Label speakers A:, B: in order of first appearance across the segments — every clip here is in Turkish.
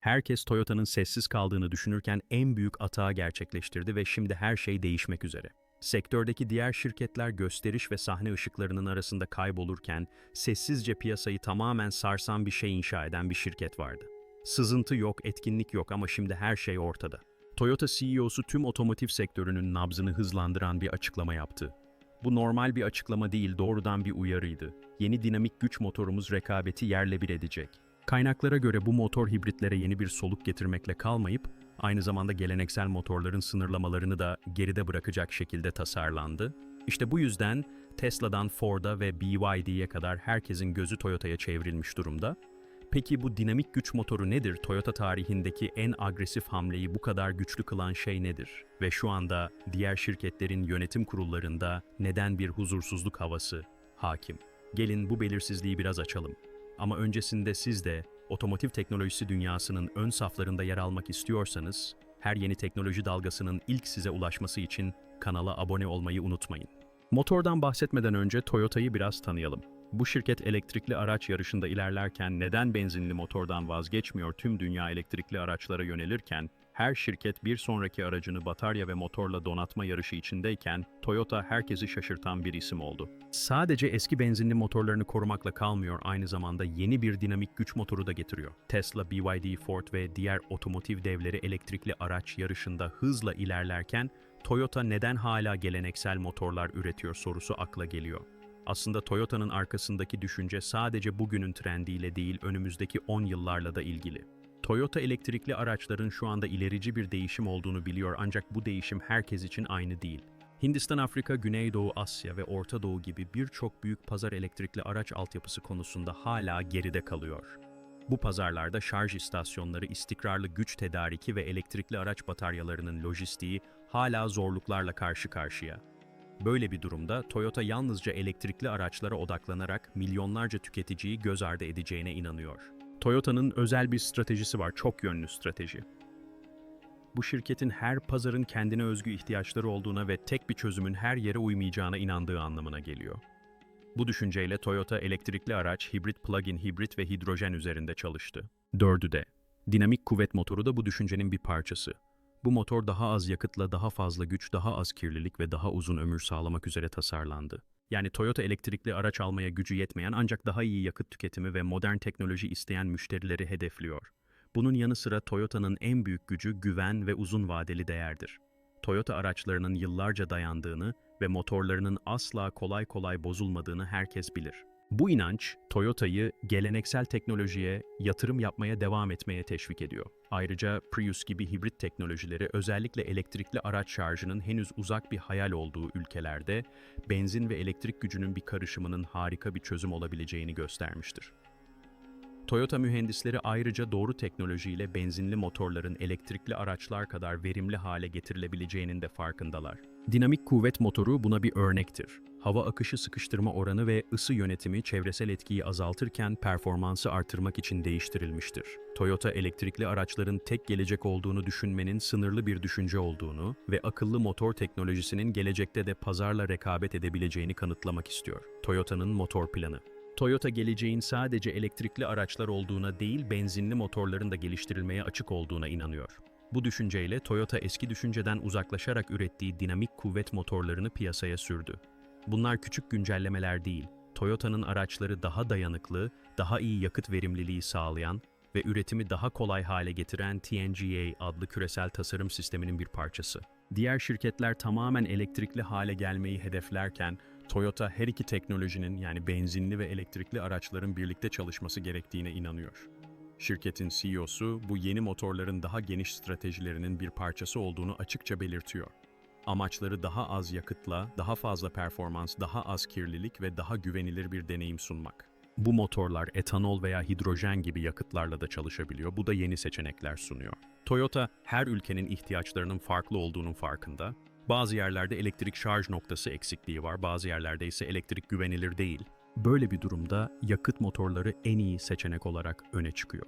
A: Herkes Toyota'nın sessiz kaldığını düşünürken en büyük atağı gerçekleştirdi ve şimdi her şey değişmek üzere. Sektördeki diğer şirketler gösteriş ve sahne ışıklarının arasında kaybolurken sessizce piyasayı tamamen sarsan bir şey inşa eden bir şirket vardı. Sızıntı yok, etkinlik yok ama şimdi her şey ortada. Toyota CEO'su tüm otomotiv sektörünün nabzını hızlandıran bir açıklama yaptı. Bu normal bir açıklama değil, doğrudan bir uyarıydı. Yeni dinamik güç motorumuz rekabeti yerle bir edecek. Kaynaklara göre bu motor hibritlere yeni bir soluk getirmekle kalmayıp, aynı zamanda geleneksel motorların sınırlamalarını da geride bırakacak şekilde tasarlandı. İşte bu yüzden Tesla'dan Ford'a ve BYD'ye kadar herkesin gözü Toyota'ya çevrilmiş durumda. Peki bu dinamik güç motoru nedir? Toyota tarihindeki en agresif hamleyi bu kadar güçlü kılan şey nedir? Ve şu anda diğer şirketlerin yönetim kurullarında neden bir huzursuzluk havası hakim? Gelin bu belirsizliği biraz açalım. Ama öncesinde siz de otomotiv teknolojisi dünyasının ön saflarında yer almak istiyorsanız, her yeni teknoloji dalgasının ilk size ulaşması için kanala abone olmayı unutmayın. Motordan bahsetmeden önce Toyota'yı biraz tanıyalım. Bu şirket elektrikli araç yarışında ilerlerken neden benzinli motordan vazgeçmiyor tüm dünya elektrikli araçlara yönelirken, her şirket bir sonraki aracını batarya ve motorla donatma yarışı içindeyken Toyota herkesi şaşırtan bir isim oldu. Sadece eski benzinli motorlarını korumakla kalmıyor, aynı zamanda yeni bir dinamik güç motoru da getiriyor. Tesla, BYD, Ford ve diğer otomotiv devleri elektrikli araç yarışında hızla ilerlerken Toyota neden hala geleneksel motorlar üretiyor sorusu akla geliyor. Aslında Toyota'nın arkasındaki düşünce sadece bugünün trendiyle değil, önümüzdeki 10 yıllarla da ilgili. Toyota elektrikli araçların şu anda ilerici bir değişim olduğunu biliyor ancak bu değişim herkes için aynı değil. Hindistan, Afrika, Güneydoğu Asya ve Orta Doğu gibi birçok büyük pazar elektrikli araç altyapısı konusunda hala geride kalıyor. Bu pazarlarda şarj istasyonları, istikrarlı güç tedariki ve elektrikli araç bataryalarının lojistiği hala zorluklarla karşı karşıya. Böyle bir durumda Toyota yalnızca elektrikli araçlara odaklanarak milyonlarca tüketiciyi göz ardı edeceğine inanıyor. Toyota'nın özel bir stratejisi var, çok yönlü strateji. Bu şirketin her pazarın kendine özgü ihtiyaçları olduğuna ve tek bir çözümün her yere uymayacağına inandığı anlamına geliyor. Bu düşünceyle Toyota elektrikli araç, hibrit plug-in hibrit ve hidrojen üzerinde çalıştı. Dördü de. Dinamik kuvvet motoru da bu düşüncenin bir parçası. Bu motor daha az yakıtla daha fazla güç, daha az kirlilik ve daha uzun ömür sağlamak üzere tasarlandı. Yani Toyota elektrikli araç almaya gücü yetmeyen ancak daha iyi yakıt tüketimi ve modern teknoloji isteyen müşterileri hedefliyor. Bunun yanı sıra Toyota'nın en büyük gücü güven ve uzun vadeli değerdir. Toyota araçlarının yıllarca dayandığını ve motorlarının asla kolay kolay bozulmadığını herkes bilir. Bu inanç, Toyota'yı geleneksel teknolojiye yatırım yapmaya devam etmeye teşvik ediyor. Ayrıca Prius gibi hibrit teknolojileri özellikle elektrikli araç şarjının henüz uzak bir hayal olduğu ülkelerde benzin ve elektrik gücünün bir karışımının harika bir çözüm olabileceğini göstermiştir. Toyota mühendisleri ayrıca doğru teknolojiyle benzinli motorların elektrikli araçlar kadar verimli hale getirilebileceğinin de farkındalar. Dinamik kuvvet motoru buna bir örnektir. Hava akışı sıkıştırma oranı ve ısı yönetimi çevresel etkiyi azaltırken performansı artırmak için değiştirilmiştir. Toyota elektrikli araçların tek gelecek olduğunu düşünmenin sınırlı bir düşünce olduğunu ve akıllı motor teknolojisinin gelecekte de pazarla rekabet edebileceğini kanıtlamak istiyor. Toyota'nın motor planı Toyota geleceğin sadece elektrikli araçlar olduğuna değil benzinli motorların da geliştirilmeye açık olduğuna inanıyor. Bu düşünceyle Toyota eski düşünceden uzaklaşarak ürettiği dinamik kuvvet motorlarını piyasaya sürdü. Bunlar küçük güncellemeler değil, Toyota'nın araçları daha dayanıklı, daha iyi yakıt verimliliği sağlayan ve üretimi daha kolay hale getiren TNGA adlı küresel tasarım sisteminin bir parçası. Diğer şirketler tamamen elektrikli hale gelmeyi hedeflerken Toyota her iki teknolojinin yani benzinli ve elektrikli araçların birlikte çalışması gerektiğine inanıyor. Şirketin CEO'su bu yeni motorların daha geniş stratejilerinin bir parçası olduğunu açıkça belirtiyor. Amaçları daha az yakıtla, daha fazla performans, daha az kirlilik ve daha güvenilir bir deneyim sunmak. Bu motorlar etanol veya hidrojen gibi yakıtlarla da çalışabiliyor. Bu da yeni seçenekler sunuyor. Toyota her ülkenin ihtiyaçlarının farklı olduğunun farkında. Bazı yerlerde elektrik şarj noktası eksikliği var, bazı yerlerde ise elektrik güvenilir değil. Böyle bir durumda yakıt motorları en iyi seçenek olarak öne çıkıyor.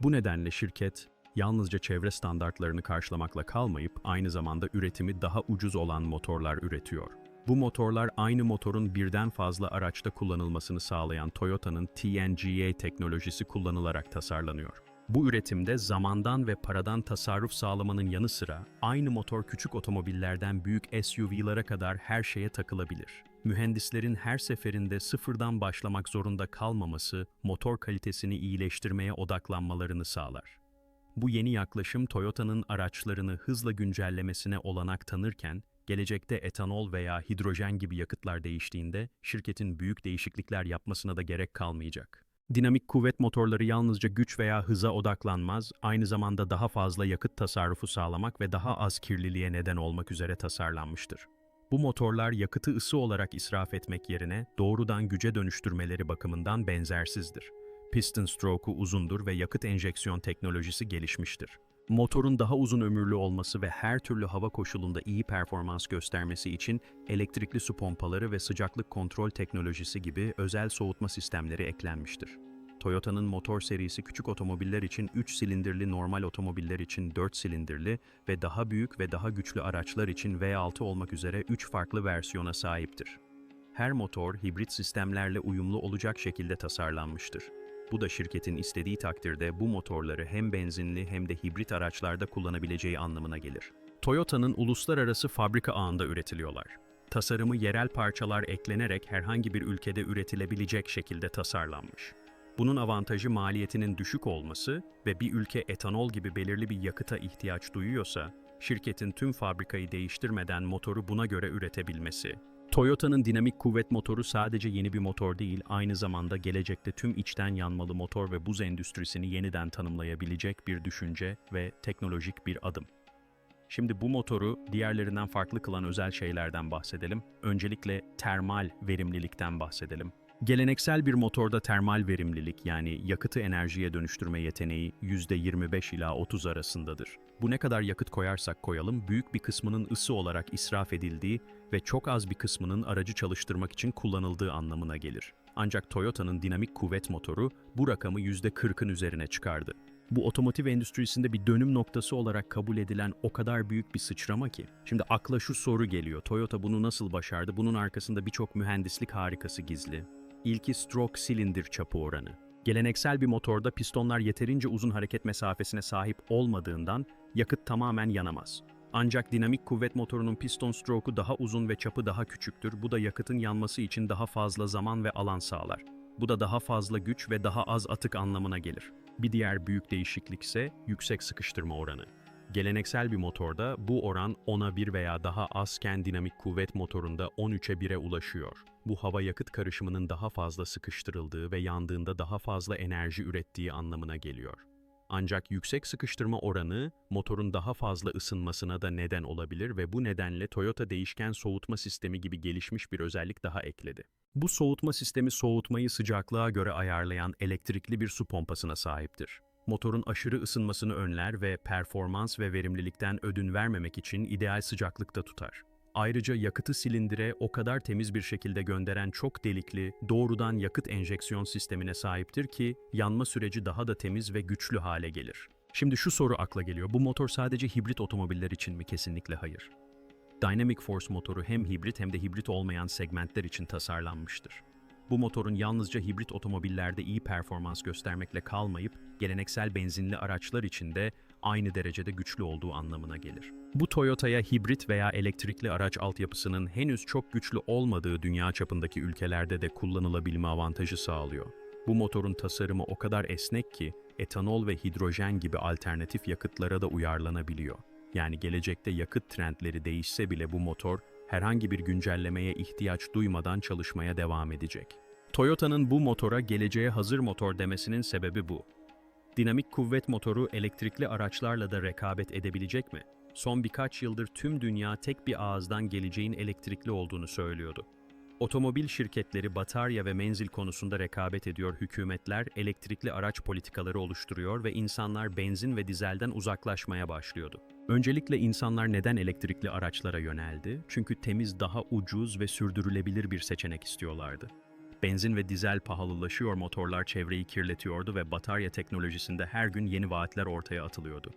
A: Bu nedenle şirket yalnızca çevre standartlarını karşılamakla kalmayıp aynı zamanda üretimi daha ucuz olan motorlar üretiyor. Bu motorlar aynı motorun birden fazla araçta kullanılmasını sağlayan Toyota'nın TNGA teknolojisi kullanılarak tasarlanıyor. Bu üretimde zamandan ve paradan tasarruf sağlamanın yanı sıra aynı motor küçük otomobillerden büyük SUV'lara kadar her şeye takılabilir. Mühendislerin her seferinde sıfırdan başlamak zorunda kalmaması motor kalitesini iyileştirmeye odaklanmalarını sağlar. Bu yeni yaklaşım Toyota'nın araçlarını hızla güncellemesine olanak tanırken, gelecekte etanol veya hidrojen gibi yakıtlar değiştiğinde şirketin büyük değişiklikler yapmasına da gerek kalmayacak. Dinamik kuvvet motorları yalnızca güç veya hıza odaklanmaz, aynı zamanda daha fazla yakıt tasarrufu sağlamak ve daha az kirliliğe neden olmak üzere tasarlanmıştır. Bu motorlar yakıtı ısı olarak israf etmek yerine doğrudan güce dönüştürmeleri bakımından benzersizdir. Piston stroke'u uzundur ve yakıt enjeksiyon teknolojisi gelişmiştir. Motorun daha uzun ömürlü olması ve her türlü hava koşulunda iyi performans göstermesi için elektrikli su pompaları ve sıcaklık kontrol teknolojisi gibi özel soğutma sistemleri eklenmiştir. Toyota'nın motor serisi küçük otomobiller için 3 silindirli normal otomobiller için 4 silindirli ve daha büyük ve daha güçlü araçlar için V6 olmak üzere 3 farklı versiyona sahiptir. Her motor hibrit sistemlerle uyumlu olacak şekilde tasarlanmıştır. Bu da şirketin istediği takdirde bu motorları hem benzinli hem de hibrit araçlarda kullanabileceği anlamına gelir. Toyota'nın uluslararası fabrika ağında üretiliyorlar. Tasarımı yerel parçalar eklenerek herhangi bir ülkede üretilebilecek şekilde tasarlanmış. Bunun avantajı maliyetinin düşük olması ve bir ülke etanol gibi belirli bir yakıta ihtiyaç duyuyorsa, şirketin tüm fabrikayı değiştirmeden motoru buna göre üretebilmesi. Toyota'nın dinamik kuvvet motoru sadece yeni bir motor değil, aynı zamanda gelecekte tüm içten yanmalı motor ve buz endüstrisini yeniden tanımlayabilecek bir düşünce ve teknolojik bir adım. Şimdi bu motoru diğerlerinden farklı kılan özel şeylerden bahsedelim. Öncelikle termal verimlilikten bahsedelim. Geleneksel bir motorda termal verimlilik yani yakıtı enerjiye dönüştürme yeteneği %25 ila 30 arasındadır. Bu ne kadar yakıt koyarsak koyalım büyük bir kısmının ısı olarak israf edildiği ve çok az bir kısmının aracı çalıştırmak için kullanıldığı anlamına gelir. Ancak Toyota'nın dinamik kuvvet motoru bu rakamı %40'ın üzerine çıkardı. Bu otomotiv endüstrisinde bir dönüm noktası olarak kabul edilen o kadar büyük bir sıçrama ki. Şimdi akla şu soru geliyor. Toyota bunu nasıl başardı? Bunun arkasında birçok mühendislik harikası gizli. İlki stroke silindir çapı oranı. Geleneksel bir motorda pistonlar yeterince uzun hareket mesafesine sahip olmadığından yakıt tamamen yanamaz. Ancak dinamik kuvvet motorunun piston stroke'u daha uzun ve çapı daha küçüktür. Bu da yakıtın yanması için daha fazla zaman ve alan sağlar. Bu da daha fazla güç ve daha az atık anlamına gelir. Bir diğer büyük değişiklik ise yüksek sıkıştırma oranı. Geleneksel bir motorda bu oran 10'a 1 veya daha azken dinamik kuvvet motorunda 13'e 1'e ulaşıyor. Bu hava yakıt karışımının daha fazla sıkıştırıldığı ve yandığında daha fazla enerji ürettiği anlamına geliyor. Ancak yüksek sıkıştırma oranı motorun daha fazla ısınmasına da neden olabilir ve bu nedenle Toyota değişken soğutma sistemi gibi gelişmiş bir özellik daha ekledi. Bu soğutma sistemi soğutmayı sıcaklığa göre ayarlayan elektrikli bir su pompasına sahiptir. Motorun aşırı ısınmasını önler ve performans ve verimlilikten ödün vermemek için ideal sıcaklıkta tutar. Ayrıca yakıtı silindire o kadar temiz bir şekilde gönderen çok delikli, doğrudan yakıt enjeksiyon sistemine sahiptir ki yanma süreci daha da temiz ve güçlü hale gelir. Şimdi şu soru akla geliyor. Bu motor sadece hibrit otomobiller için mi? Kesinlikle hayır. Dynamic Force motoru hem hibrit hem de hibrit olmayan segmentler için tasarlanmıştır. Bu motorun yalnızca hibrit otomobillerde iyi performans göstermekle kalmayıp geleneksel benzinli araçlar için de aynı derecede güçlü olduğu anlamına gelir. Bu Toyota'ya hibrit veya elektrikli araç altyapısının henüz çok güçlü olmadığı dünya çapındaki ülkelerde de kullanılabilme avantajı sağlıyor. Bu motorun tasarımı o kadar esnek ki etanol ve hidrojen gibi alternatif yakıtlara da uyarlanabiliyor. Yani gelecekte yakıt trendleri değişse bile bu motor herhangi bir güncellemeye ihtiyaç duymadan çalışmaya devam edecek. Toyota'nın bu motora geleceğe hazır motor demesinin sebebi bu. Dinamik kuvvet motoru elektrikli araçlarla da rekabet edebilecek mi? Son birkaç yıldır tüm dünya tek bir ağızdan geleceğin elektrikli olduğunu söylüyordu. Otomobil şirketleri batarya ve menzil konusunda rekabet ediyor, hükümetler elektrikli araç politikaları oluşturuyor ve insanlar benzin ve dizelden uzaklaşmaya başlıyordu. Öncelikle insanlar neden elektrikli araçlara yöneldi? Çünkü temiz, daha ucuz ve sürdürülebilir bir seçenek istiyorlardı. Benzin ve dizel pahalılaşıyor, motorlar çevreyi kirletiyordu ve batarya teknolojisinde her gün yeni vaatler ortaya atılıyordu.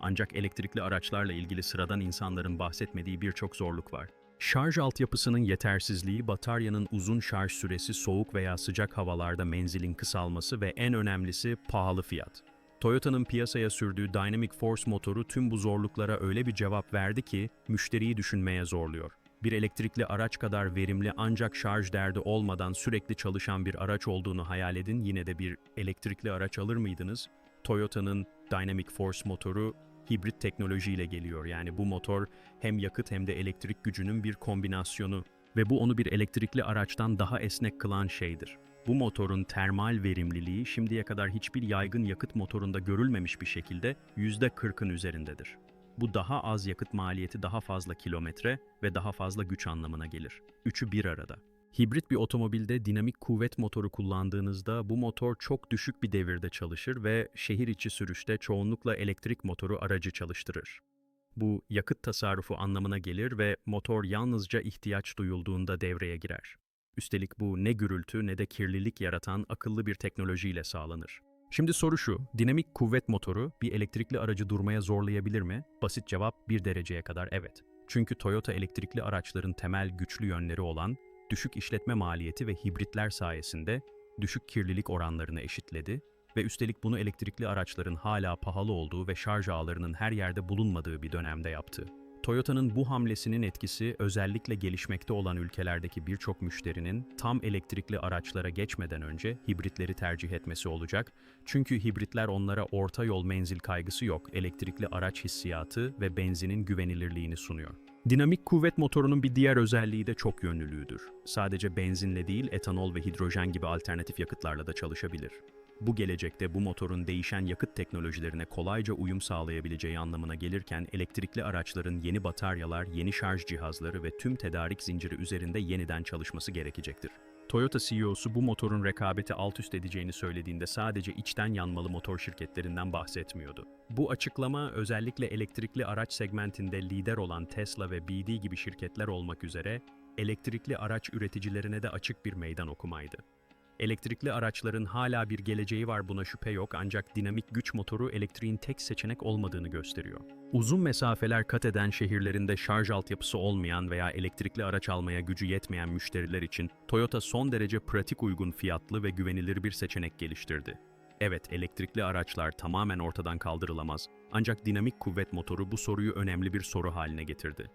A: Ancak elektrikli araçlarla ilgili sıradan insanların bahsetmediği birçok zorluk var. Şarj altyapısının yetersizliği, bataryanın uzun şarj süresi, soğuk veya sıcak havalarda menzilin kısalması ve en önemlisi pahalı fiyat. Toyota'nın piyasaya sürdüğü Dynamic Force motoru tüm bu zorluklara öyle bir cevap verdi ki müşteriyi düşünmeye zorluyor. Bir elektrikli araç kadar verimli ancak şarj derdi olmadan sürekli çalışan bir araç olduğunu hayal edin yine de bir elektrikli araç alır mıydınız? Toyota'nın Dynamic Force motoru hibrit teknolojiyle geliyor. Yani bu motor hem yakıt hem de elektrik gücünün bir kombinasyonu ve bu onu bir elektrikli araçtan daha esnek kılan şeydir. Bu motorun termal verimliliği şimdiye kadar hiçbir yaygın yakıt motorunda görülmemiş bir şekilde %40'ın üzerindedir. Bu daha az yakıt maliyeti, daha fazla kilometre ve daha fazla güç anlamına gelir. Üçü bir arada. Hibrit bir otomobilde dinamik kuvvet motoru kullandığınızda bu motor çok düşük bir devirde çalışır ve şehir içi sürüşte çoğunlukla elektrik motoru aracı çalıştırır. Bu yakıt tasarrufu anlamına gelir ve motor yalnızca ihtiyaç duyulduğunda devreye girer. Üstelik bu ne gürültü ne de kirlilik yaratan akıllı bir teknolojiyle sağlanır. Şimdi soru şu, dinamik kuvvet motoru bir elektrikli aracı durmaya zorlayabilir mi? Basit cevap bir dereceye kadar evet. Çünkü Toyota elektrikli araçların temel güçlü yönleri olan düşük işletme maliyeti ve hibritler sayesinde düşük kirlilik oranlarını eşitledi ve üstelik bunu elektrikli araçların hala pahalı olduğu ve şarj ağlarının her yerde bulunmadığı bir dönemde yaptı. Toyota'nın bu hamlesinin etkisi özellikle gelişmekte olan ülkelerdeki birçok müşterinin tam elektrikli araçlara geçmeden önce hibritleri tercih etmesi olacak. Çünkü hibritler onlara orta yol menzil kaygısı yok, elektrikli araç hissiyatı ve benzinin güvenilirliğini sunuyor. Dinamik kuvvet motorunun bir diğer özelliği de çok yönlülüğüdür. Sadece benzinle değil, etanol ve hidrojen gibi alternatif yakıtlarla da çalışabilir. Bu gelecekte bu motorun değişen yakıt teknolojilerine kolayca uyum sağlayabileceği anlamına gelirken elektrikli araçların yeni bataryalar, yeni şarj cihazları ve tüm tedarik zinciri üzerinde yeniden çalışması gerekecektir. Toyota CEO'su bu motorun rekabeti alt üst edeceğini söylediğinde sadece içten yanmalı motor şirketlerinden bahsetmiyordu. Bu açıklama özellikle elektrikli araç segmentinde lider olan Tesla ve BD gibi şirketler olmak üzere elektrikli araç üreticilerine de açık bir meydan okumaydı. Elektrikli araçların hala bir geleceği var buna şüphe yok ancak dinamik güç motoru elektriğin tek seçenek olmadığını gösteriyor. Uzun mesafeler kat eden şehirlerinde şarj altyapısı olmayan veya elektrikli araç almaya gücü yetmeyen müşteriler için Toyota son derece pratik uygun fiyatlı ve güvenilir bir seçenek geliştirdi. Evet, elektrikli araçlar tamamen ortadan kaldırılamaz ancak dinamik kuvvet motoru bu soruyu önemli bir soru haline getirdi.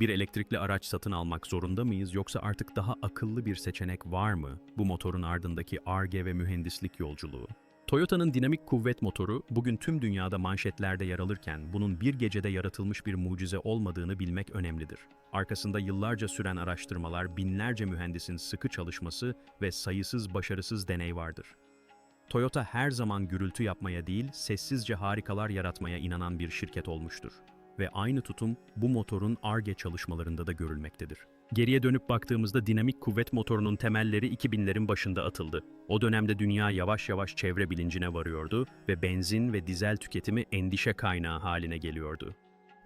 A: Bir elektrikli araç satın almak zorunda mıyız yoksa artık daha akıllı bir seçenek var mı bu motorun ardındaki ARGE ve mühendislik yolculuğu? Toyota'nın dinamik kuvvet motoru bugün tüm dünyada manşetlerde yer alırken bunun bir gecede yaratılmış bir mucize olmadığını bilmek önemlidir. Arkasında yıllarca süren araştırmalar, binlerce mühendisin sıkı çalışması ve sayısız başarısız deney vardır. Toyota her zaman gürültü yapmaya değil, sessizce harikalar yaratmaya inanan bir şirket olmuştur ve aynı tutum bu motorun ARGE çalışmalarında da görülmektedir. Geriye dönüp baktığımızda dinamik kuvvet motorunun temelleri 2000'lerin başında atıldı. O dönemde dünya yavaş yavaş çevre bilincine varıyordu ve benzin ve dizel tüketimi endişe kaynağı haline geliyordu.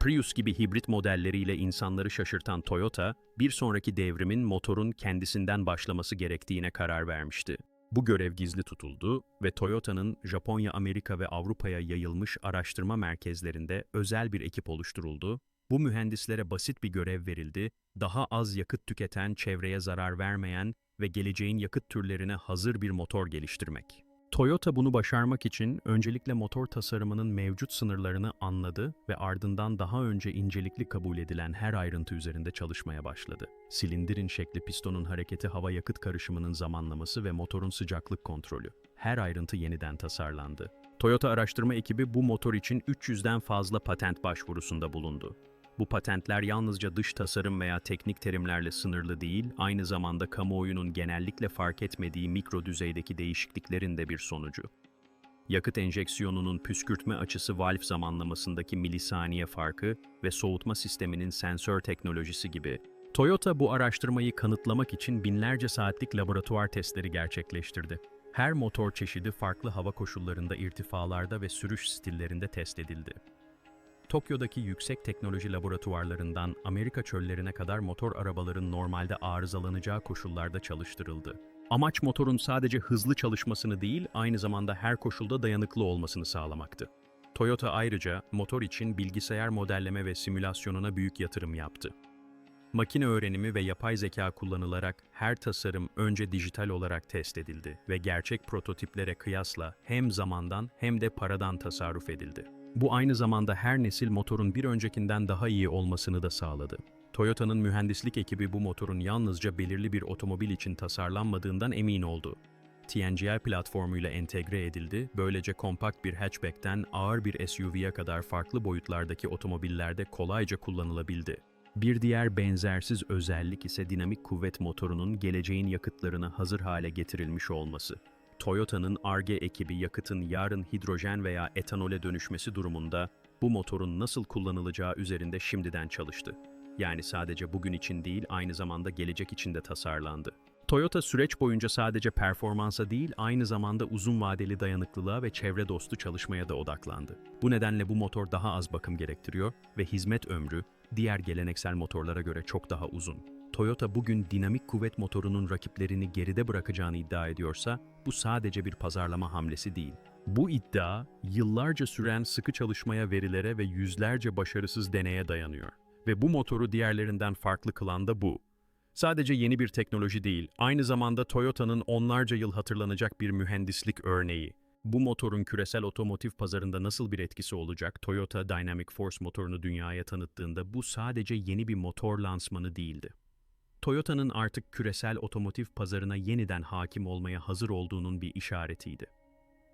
A: Prius gibi hibrit modelleriyle insanları şaşırtan Toyota, bir sonraki devrimin motorun kendisinden başlaması gerektiğine karar vermişti. Bu görev gizli tutuldu ve Toyota'nın Japonya, Amerika ve Avrupa'ya yayılmış araştırma merkezlerinde özel bir ekip oluşturuldu. Bu mühendislere basit bir görev verildi, daha az yakıt tüketen, çevreye zarar vermeyen ve geleceğin yakıt türlerine hazır bir motor geliştirmek. Toyota bunu başarmak için öncelikle motor tasarımının mevcut sınırlarını anladı ve ardından daha önce incelikli kabul edilen her ayrıntı üzerinde çalışmaya başladı. Silindirin şekli, pistonun hareketi, hava yakıt karışımının zamanlaması ve motorun sıcaklık kontrolü. Her ayrıntı yeniden tasarlandı. Toyota araştırma ekibi bu motor için 300'den fazla patent başvurusunda bulundu. Bu patentler yalnızca dış tasarım veya teknik terimlerle sınırlı değil, aynı zamanda kamuoyunun genellikle fark etmediği mikro düzeydeki değişikliklerin de bir sonucu. Yakıt enjeksiyonunun püskürtme açısı valf zamanlamasındaki milisaniye farkı ve soğutma sisteminin sensör teknolojisi gibi Toyota bu araştırmayı kanıtlamak için binlerce saatlik laboratuvar testleri gerçekleştirdi. Her motor çeşidi farklı hava koşullarında irtifalarda ve sürüş stillerinde test edildi. Tokyo'daki yüksek teknoloji laboratuvarlarından Amerika çöllerine kadar motor arabaların normalde arızalanacağı koşullarda çalıştırıldı. Amaç motorun sadece hızlı çalışmasını değil, aynı zamanda her koşulda dayanıklı olmasını sağlamaktı. Toyota ayrıca motor için bilgisayar modelleme ve simülasyonuna büyük yatırım yaptı. Makine öğrenimi ve yapay zeka kullanılarak her tasarım önce dijital olarak test edildi ve gerçek prototiplere kıyasla hem zamandan hem de paradan tasarruf edildi. Bu aynı zamanda her nesil motorun bir öncekinden daha iyi olmasını da sağladı. Toyota'nın mühendislik ekibi bu motorun yalnızca belirli bir otomobil için tasarlanmadığından emin oldu. TNGL platformuyla entegre edildi, böylece kompakt bir hatchback'ten ağır bir SUV'ye kadar farklı boyutlardaki otomobillerde kolayca kullanılabildi. Bir diğer benzersiz özellik ise dinamik kuvvet motorunun geleceğin yakıtlarına hazır hale getirilmiş olması. Toyota'nın Ar-Ge ekibi yakıtın yarın hidrojen veya etanole dönüşmesi durumunda bu motorun nasıl kullanılacağı üzerinde şimdiden çalıştı. Yani sadece bugün için değil, aynı zamanda gelecek için de tasarlandı. Toyota süreç boyunca sadece performansa değil, aynı zamanda uzun vadeli dayanıklılığa ve çevre dostu çalışmaya da odaklandı. Bu nedenle bu motor daha az bakım gerektiriyor ve hizmet ömrü diğer geleneksel motorlara göre çok daha uzun. Toyota bugün dinamik kuvvet motorunun rakiplerini geride bırakacağını iddia ediyorsa, bu sadece bir pazarlama hamlesi değil. Bu iddia, yıllarca süren sıkı çalışmaya, verilere ve yüzlerce başarısız deneye dayanıyor. Ve bu motoru diğerlerinden farklı kılan da bu. Sadece yeni bir teknoloji değil, aynı zamanda Toyota'nın onlarca yıl hatırlanacak bir mühendislik örneği. Bu motorun küresel otomotiv pazarında nasıl bir etkisi olacak? Toyota Dynamic Force motorunu dünyaya tanıttığında bu sadece yeni bir motor lansmanı değildi. Toyota'nın artık küresel otomotiv pazarına yeniden hakim olmaya hazır olduğunun bir işaretiydi.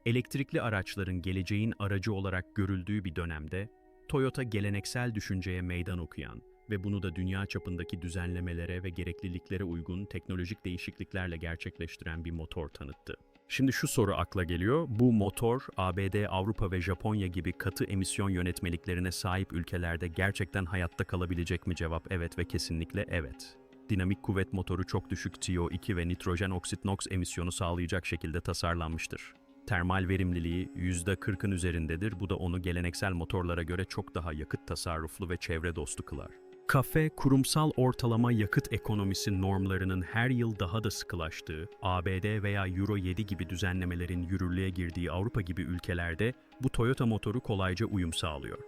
A: Elektrikli araçların geleceğin aracı olarak görüldüğü bir dönemde, Toyota geleneksel düşünceye meydan okuyan ve bunu da dünya çapındaki düzenlemelere ve gerekliliklere uygun teknolojik değişikliklerle gerçekleştiren bir motor tanıttı. Şimdi şu soru akla geliyor. Bu motor ABD, Avrupa ve Japonya gibi katı emisyon yönetmeliklerine sahip ülkelerde gerçekten hayatta kalabilecek mi? Cevap evet ve kesinlikle evet. Dinamik kuvvet motoru çok düşük CO2 ve nitrojen oksit NOx emisyonu sağlayacak şekilde tasarlanmıştır. Termal verimliliği %40'ın üzerindedir. Bu da onu geleneksel motorlara göre çok daha yakıt tasarruflu ve çevre dostu kılar. Kafe, kurumsal ortalama yakıt ekonomisi normlarının her yıl daha da sıkılaştığı, ABD veya Euro 7 gibi düzenlemelerin yürürlüğe girdiği Avrupa gibi ülkelerde bu Toyota motoru kolayca uyum sağlıyor.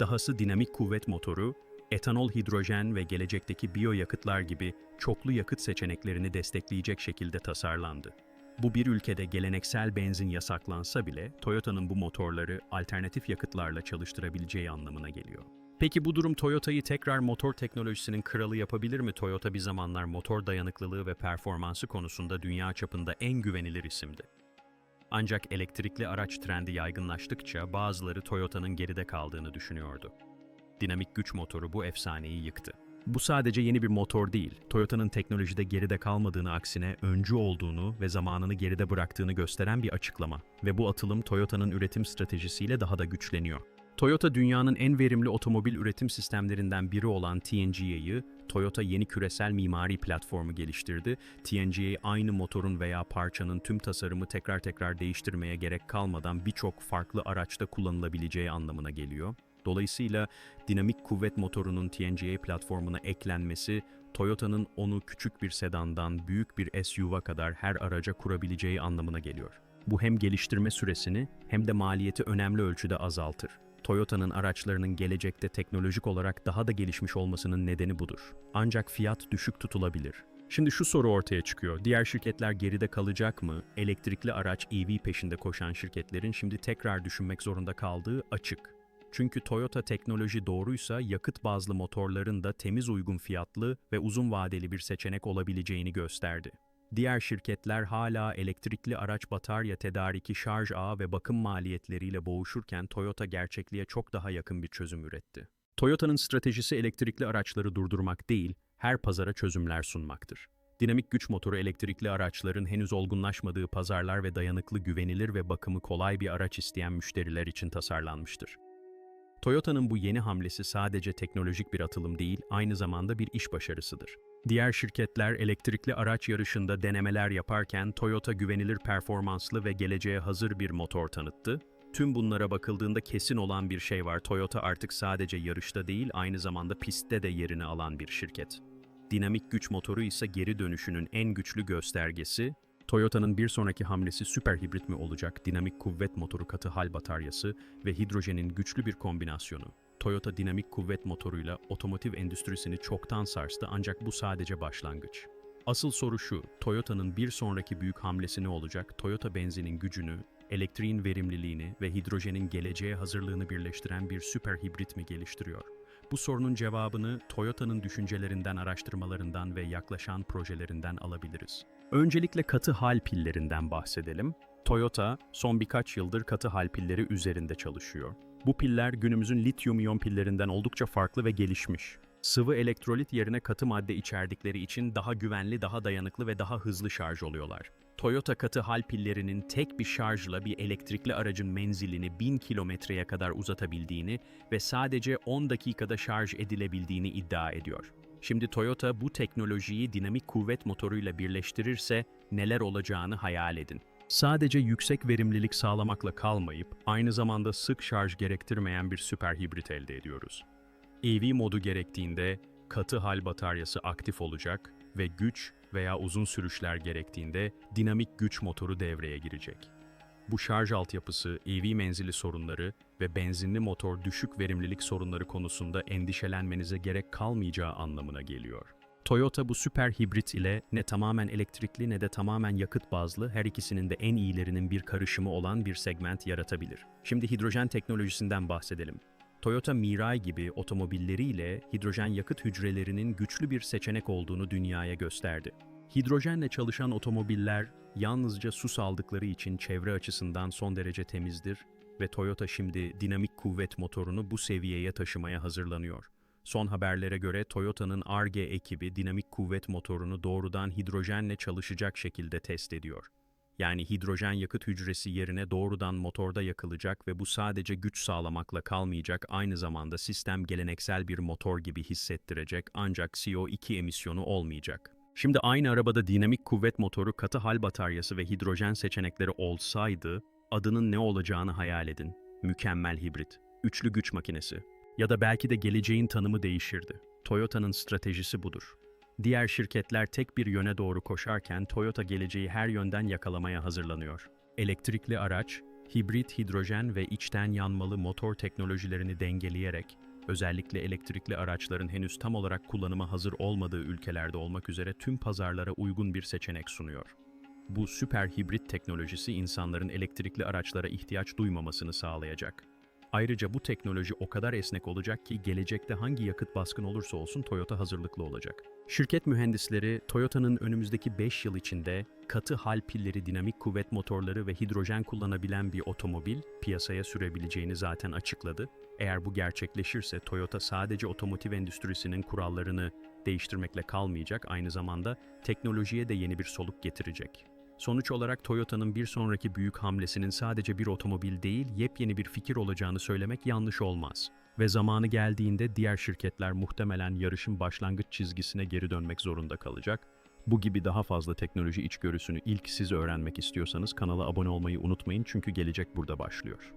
A: Dahası dinamik kuvvet motoru, etanol, hidrojen ve gelecekteki biyoyakıtlar gibi çoklu yakıt seçeneklerini destekleyecek şekilde tasarlandı. Bu bir ülkede geleneksel benzin yasaklansa bile Toyota'nın bu motorları alternatif yakıtlarla çalıştırabileceği anlamına geliyor. Peki bu durum Toyota'yı tekrar motor teknolojisinin kralı yapabilir mi? Toyota bir zamanlar motor dayanıklılığı ve performansı konusunda dünya çapında en güvenilir isimdi. Ancak elektrikli araç trendi yaygınlaştıkça bazıları Toyota'nın geride kaldığını düşünüyordu. Dinamik güç motoru bu efsaneyi yıktı. Bu sadece yeni bir motor değil, Toyota'nın teknolojide geride kalmadığını aksine öncü olduğunu ve zamanını geride bıraktığını gösteren bir açıklama ve bu atılım Toyota'nın üretim stratejisiyle daha da güçleniyor. Toyota dünyanın en verimli otomobil üretim sistemlerinden biri olan TNGA'yı, Toyota yeni küresel mimari platformu geliştirdi. TNGA aynı motorun veya parçanın tüm tasarımı tekrar tekrar değiştirmeye gerek kalmadan birçok farklı araçta kullanılabileceği anlamına geliyor. Dolayısıyla dinamik kuvvet motorunun TNGA platformuna eklenmesi, Toyota'nın onu küçük bir sedandan büyük bir SUV'a kadar her araca kurabileceği anlamına geliyor. Bu hem geliştirme süresini hem de maliyeti önemli ölçüde azaltır. Toyota'nın araçlarının gelecekte teknolojik olarak daha da gelişmiş olmasının nedeni budur. Ancak fiyat düşük tutulabilir. Şimdi şu soru ortaya çıkıyor. Diğer şirketler geride kalacak mı? Elektrikli araç EV peşinde koşan şirketlerin şimdi tekrar düşünmek zorunda kaldığı açık. Çünkü Toyota teknoloji doğruysa yakıt bazlı motorların da temiz uygun fiyatlı ve uzun vadeli bir seçenek olabileceğini gösterdi. Diğer şirketler hala elektrikli araç batarya tedariki, şarj ağı ve bakım maliyetleriyle boğuşurken Toyota gerçekliğe çok daha yakın bir çözüm üretti. Toyota'nın stratejisi elektrikli araçları durdurmak değil, her pazara çözümler sunmaktır. Dinamik güç motoru elektrikli araçların henüz olgunlaşmadığı pazarlar ve dayanıklı, güvenilir ve bakımı kolay bir araç isteyen müşteriler için tasarlanmıştır. Toyota'nın bu yeni hamlesi sadece teknolojik bir atılım değil, aynı zamanda bir iş başarısıdır. Diğer şirketler elektrikli araç yarışında denemeler yaparken Toyota güvenilir performanslı ve geleceğe hazır bir motor tanıttı. Tüm bunlara bakıldığında kesin olan bir şey var. Toyota artık sadece yarışta değil, aynı zamanda pistte de yerini alan bir şirket. Dinamik güç motoru ise geri dönüşünün en güçlü göstergesi. Toyota'nın bir sonraki hamlesi süper hibrit mi olacak? Dinamik kuvvet motoru katı hal bataryası ve hidrojenin güçlü bir kombinasyonu. Toyota dinamik kuvvet motoruyla otomotiv endüstrisini çoktan sarstı ancak bu sadece başlangıç. Asıl soru şu, Toyota'nın bir sonraki büyük hamlesi ne olacak? Toyota benzinin gücünü, elektriğin verimliliğini ve hidrojenin geleceğe hazırlığını birleştiren bir süper hibrit mi geliştiriyor? Bu sorunun cevabını Toyota'nın düşüncelerinden, araştırmalarından ve yaklaşan projelerinden alabiliriz. Öncelikle katı hal pillerinden bahsedelim. Toyota son birkaç yıldır katı hal pilleri üzerinde çalışıyor. Bu piller günümüzün lityum iyon pillerinden oldukça farklı ve gelişmiş. Sıvı elektrolit yerine katı madde içerdikleri için daha güvenli, daha dayanıklı ve daha hızlı şarj oluyorlar. Toyota katı hal pillerinin tek bir şarjla bir elektrikli aracın menzilini 1000 kilometreye kadar uzatabildiğini ve sadece 10 dakikada şarj edilebildiğini iddia ediyor. Şimdi Toyota bu teknolojiyi dinamik kuvvet motoruyla birleştirirse neler olacağını hayal edin. Sadece yüksek verimlilik sağlamakla kalmayıp aynı zamanda sık şarj gerektirmeyen bir süper hibrit elde ediyoruz. EV modu gerektiğinde katı hal bataryası aktif olacak ve güç veya uzun sürüşler gerektiğinde dinamik güç motoru devreye girecek. Bu şarj altyapısı EV menzili sorunları ve benzinli motor düşük verimlilik sorunları konusunda endişelenmenize gerek kalmayacağı anlamına geliyor. Toyota bu süper hibrit ile ne tamamen elektrikli ne de tamamen yakıt bazlı her ikisinin de en iyilerinin bir karışımı olan bir segment yaratabilir. Şimdi hidrojen teknolojisinden bahsedelim. Toyota Mirai gibi otomobilleriyle hidrojen yakıt hücrelerinin güçlü bir seçenek olduğunu dünyaya gösterdi. Hidrojenle çalışan otomobiller yalnızca su saldıkları için çevre açısından son derece temizdir ve Toyota şimdi dinamik kuvvet motorunu bu seviyeye taşımaya hazırlanıyor. Son haberlere göre Toyota'nın Ar-Ge ekibi dinamik kuvvet motorunu doğrudan hidrojenle çalışacak şekilde test ediyor. Yani hidrojen yakıt hücresi yerine doğrudan motorda yakılacak ve bu sadece güç sağlamakla kalmayacak, aynı zamanda sistem geleneksel bir motor gibi hissettirecek ancak CO2 emisyonu olmayacak. Şimdi aynı arabada dinamik kuvvet motoru, katı hal bataryası ve hidrojen seçenekleri olsaydı, adının ne olacağını hayal edin. Mükemmel hibrit, üçlü güç makinesi. Ya da belki de geleceğin tanımı değişirdi. Toyota'nın stratejisi budur. Diğer şirketler tek bir yöne doğru koşarken Toyota geleceği her yönden yakalamaya hazırlanıyor. Elektrikli araç, hibrit hidrojen ve içten yanmalı motor teknolojilerini dengeleyerek, özellikle elektrikli araçların henüz tam olarak kullanıma hazır olmadığı ülkelerde olmak üzere tüm pazarlara uygun bir seçenek sunuyor. Bu süper hibrit teknolojisi insanların elektrikli araçlara ihtiyaç duymamasını sağlayacak. Ayrıca bu teknoloji o kadar esnek olacak ki gelecekte hangi yakıt baskın olursa olsun Toyota hazırlıklı olacak. Şirket mühendisleri Toyota'nın önümüzdeki 5 yıl içinde katı hal pilleri, dinamik kuvvet motorları ve hidrojen kullanabilen bir otomobil piyasaya sürebileceğini zaten açıkladı. Eğer bu gerçekleşirse Toyota sadece otomotiv endüstrisinin kurallarını değiştirmekle kalmayacak, aynı zamanda teknolojiye de yeni bir soluk getirecek. Sonuç olarak Toyota'nın bir sonraki büyük hamlesinin sadece bir otomobil değil, yepyeni bir fikir olacağını söylemek yanlış olmaz. Ve zamanı geldiğinde diğer şirketler muhtemelen yarışın başlangıç çizgisine geri dönmek zorunda kalacak. Bu gibi daha fazla teknoloji içgörüsünü ilk siz öğrenmek istiyorsanız kanala abone olmayı unutmayın çünkü gelecek burada başlıyor.